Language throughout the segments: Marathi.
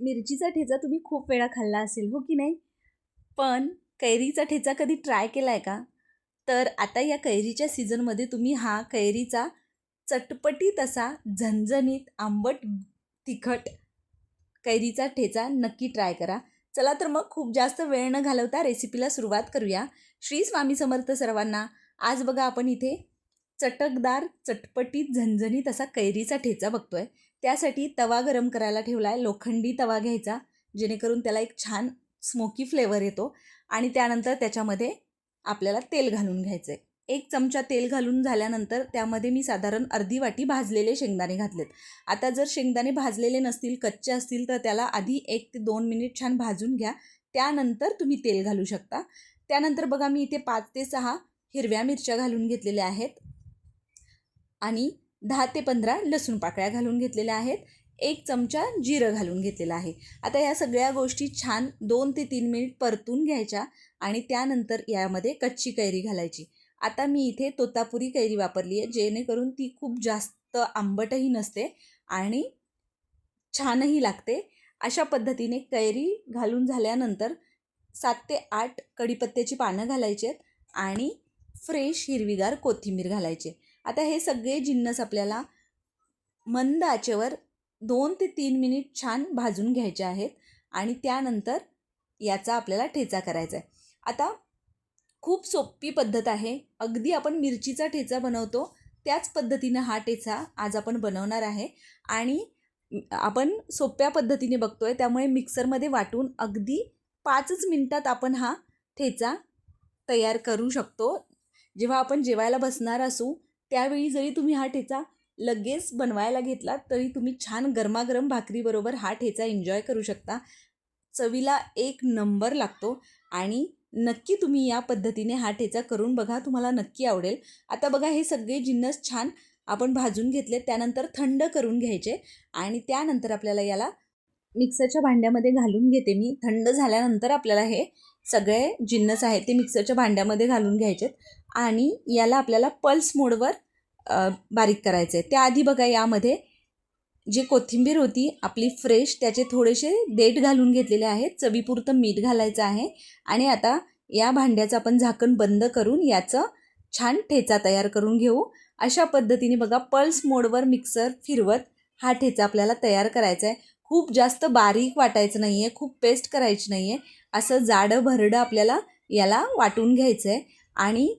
मिरचीचा ठेचा तुम्ही खूप वेळा खाल्ला असेल हो की नाही? पण कैरीचा ठेचा कधी ट्राय केला आहे का? तर आता या कैरीच्या सीझनमध्ये तुम्ही हा कैरीचा चटपटीत असा झणझणीत आंबट तिखट कैरीचा ठेचा नक्की ट्राय करा. चला तर मग खूप जास्त वेळ न घालवता रेसिपीला सुरुवात करूया. श्री स्वामी समर्थ सर्वांना आज बघा आपण इथे चटकदार चटपटीत झणझणीत असा कैरीचा ठेचा बघतोय. त्यासाठी तवा गरम करायला ठेवला आहे लोखंडी तवा घ्यायचा जेणेकरून त्याला एक छान स्मोकी फ्लेवर येतो आणि त्यानंतर त्याच्यामध्ये आपल्याला तेल घालून घ्यायचं आहे एक चमचा तेल घालून झाल्यानंतर त्यामध्ये मी साधारण अर्धी वाटी भाजलेले शेंगदाणे घातलेत. आता जर शेंगदाणे भाजलेले नसतील कच्चे असतील तर त्याला आधी एक ते दोन मिनिट छान भाजून घ्या. त्यानंतर तुम्ही तेल घालू शकता. त्यानंतर बघा मी इथे पाच ते सहा हिरव्या मिरच्या घालून घेतलेल्या आहेत. आणि दहा ते पंधरा लसूण पाकळ्या घालून घेतलेल्या आहेत. एक चमचा जिरं घालून घेतलेलं आहे. आता या सगळ्या गोष्टी छान दोन ते तीन मिनिट परतून घ्यायच्या आणि त्यानंतर यामध्ये कच्ची कैरी घालायची. आता मी इथे तोतापुरी कैरी वापरली आहे जेणेकरून ती खूप जास्त आंबटही नसते आणि छानही लागते. अशा पद्धतीने कैरी घालून झाल्यानंतर सात ते आठ कढीपत्त्याची पानं घालायची आहेत आणि फ्रेश हिरवीगार कोथिंबीर घालायचे आता हे सगळे जिन्नस आपल्याला मंद आचेवर दोन ते तीन मिनिट छान भाजून घ्यायचे आहेत आणि त्यानंतर याचा आपल्याला ठेचा करायचा आहे. आता खूप सोपी पद्धत आहे. अगदी आपण मिरचीचा ठेचा बनवतो त्याच पद्धतीनं हा ठेचा आज आपण बनवणार आहे. आणि आपण सोप्या पद्धतीने बघतो आहे त्यामुळे मिक्सरमध्ये वाटून अगदी पाचच मिनटात आपण हा ठेचा तयार करू शकतो. जेव्हा आपण जेवायला बसणार असू त्यावेळी जरी तुम्ही हा ठेचा लगेच बनवायला घेतला तरी तुम्ही छान गरमागरम भाकरीबरोबर हा ठेचा एन्जॉय करू शकता. चवीला एक नंबर लागतो आणि नक्की तुम्ही या पद्धतीने हा ठेचा करून बघा तुम्हाला नक्की आवडेल. आता बघा हे सगळे जिन्नस छान आपण भाजून घेतले त्यानंतर थंड करून घ्यायचे आणि त्यानंतर आपल्याला याला मिक्सरच्या भांड्यामध्ये घालून घेते मी. थंड झाल्यानंतर आपल्याला हे सगळे जिन्नस आहेत ते मिक्सरच्या भांड्यामध्ये घालून घ्यायचेत आणि याला आपल्याला पल्स मोडवर बारीक करायचं आहे त्याआधी बघा यामध्ये जी कोथिंबीर होती आपली फ्रेश त्याचे थोडेसे देठ घालून घेतलेले आहेत. चवीपुरतं मीठ घालायचं आहे आणि आता या भांड्याचं आपण झाकण बंद करून याचं छान ठेचा तयार करून घेऊ. अशा पद्धतीने बघा पल्स मोडवर मिक्सर फिरवत हा ठेचा आपल्याला तयार करायचा आहे खूप जास्त बारीक वाटायचं नाही आहे खूप पेस्ट करायची नाही आहे असं जाडं भरडं आपल्याला याला वाटून घ्यायचं आहे आणि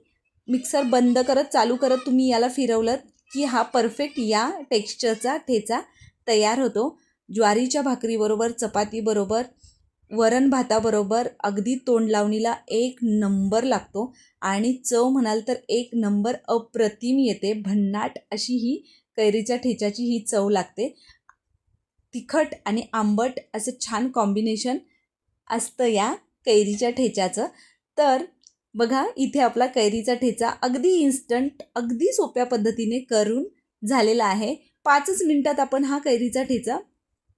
मिक्सर बंद करत चालू करत तुम्ही याला फिरवलं की हा परफेक्ट या टेक्स्चरचा ठेचा तयार होतो. ज्वारीच्या भाकरीबरोबर चपातीबरोबर वरण भाताबरोबर अगदी तोंड लावणीला एक नंबर लागतो. आणि चव म्हणाल तर एक नंबर अप्रतिम येते. भन्नाट अशी ही कैरीच्या ठेच्याची ही चव लागते. तिखट आणि आंबट असं छान कॉम्बिनेशन असतं या कैरीच्या ठेच्याचं. तर बघा इथे आपला कैरीचा ठेचा अगदी इन्स्टंट अगदी सोप्या पद्धतीने करून झालेला आहे. पाचच मिनटात आपण हा कैरीचा ठेचा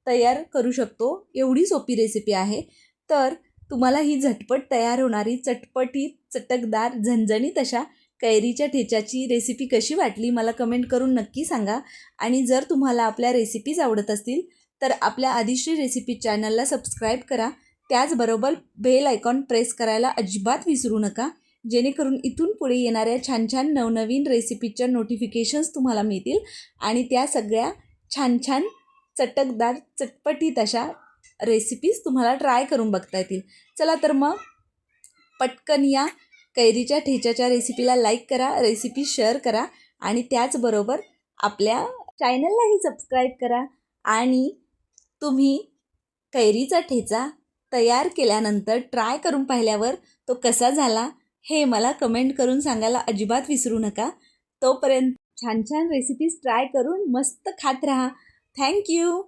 तयार करू शकतो. एवढी सोपी रेसिपी आहे. तर तुम्हाला ही झटपट तयार होणारी चटपटीत चटकदार झणझणीत अशा कैरीच्या ठेच्याची रेसिपी कशी वाटली मला कमेंट करून नक्की सांगा. आणि जर तुम्हाला आपल्या रेसिपीज आवडत असतील तर आपल्या आदिश्री रेसिपी चॅनलला सबस्क्राईब करा. त्याचबरोबर बेल आयकॉन प्रेस करायला अजिबात विसरू नका. जेणेकरून इथून पुढे येणाऱ्या छान छान नवनवीन रेसिपीच्या नोटिफिकेशन्स तुम्हाला मिळतील. आणि त्या सगळ्या छान छान चटकदार चटपटीत अशा रेसिपीज तुम्हाला ट्राय करून बघता येतील. चला तर मग पटकन या कैरीच्या ठेच्याच्या रेसिपीला लाईक करा रेसिपी शेअर करा आणि त्याचबरोबर आपल्या चॅनललाही सबस्क्राईब करा. आणि तुम्ही कैरीचा ठेचा तयार केल्यानंतर ट्राय करून पाहिल्यावर तो कसा झाला हे मला कमेंट करून सांगायला अजिबात विसरू नका. तोपर्यंत छान छान रेसिपीज ट्राय करून मस्त खात राहा. थँक्यू